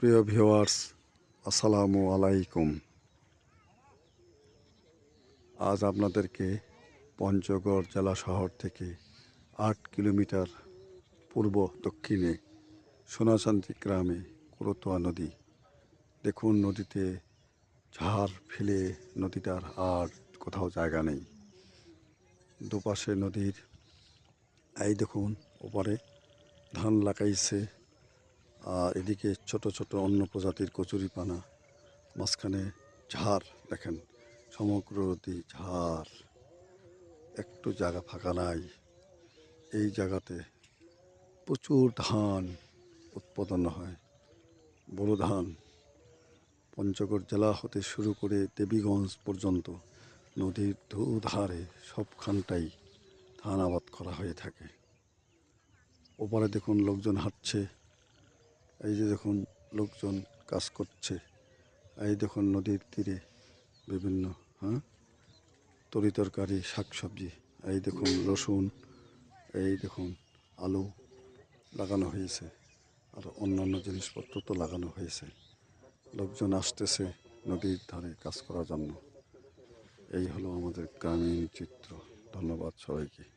প্রিয় ভিওয়ার্স আসসালামু আলাইকুম। আজ আপনাদেরকে পঞ্চগড় জেলা শহর থেকে আট কিলোমিটার পূর্ব দক্ষিণে সোনাচান্দি গ্রামে কুরতোয়া নদী। দেখুন, নদীতে ঝাড় ফেলে নদীটার আর কোথাও জায়গা নেই। দুপাশে নদীর, এই দেখুন, ওপারে ধান লাগাইছে আর এদিকে ছোট ছোট অন্য প্রজাতির কচুরিপানা মাঝখানে ঝাড় দেখেন, সমগ্র নদী ঝাড়। একটু জায়গা ফাঁকা নাই। এই জায়গাতে প্রচুর ধান উৎপাদন হয়। বড় ধান পঞ্চগড় জেলা হতে শুরু করে দেবীগঞ্জ পর্যন্ত নদীর দুধারে সবখানটাই ধান আবাদ করা হয়ে থাকে। ওপারে দেখুন লোকজন হাঁটছে। এই যে দেখুন লোকজন কাজ করছে, এই দেখুন নদীর তীরে বিভিন্ন হ্যাঁ? তরি তরকারি, শাকসবজি, এই দেখুন রসুন, এই দেখুন আলু লাগানো হয়েছে, আর অন্যান্য জিনিসপত্র তো লাগানো হয়েছে। লোকজন আসতেছে নদীর ধারে কাজ করার জন্য। এই হলো আমাদের গ্রামীণ চিত্র। ধন্যবাদ সবাইকে।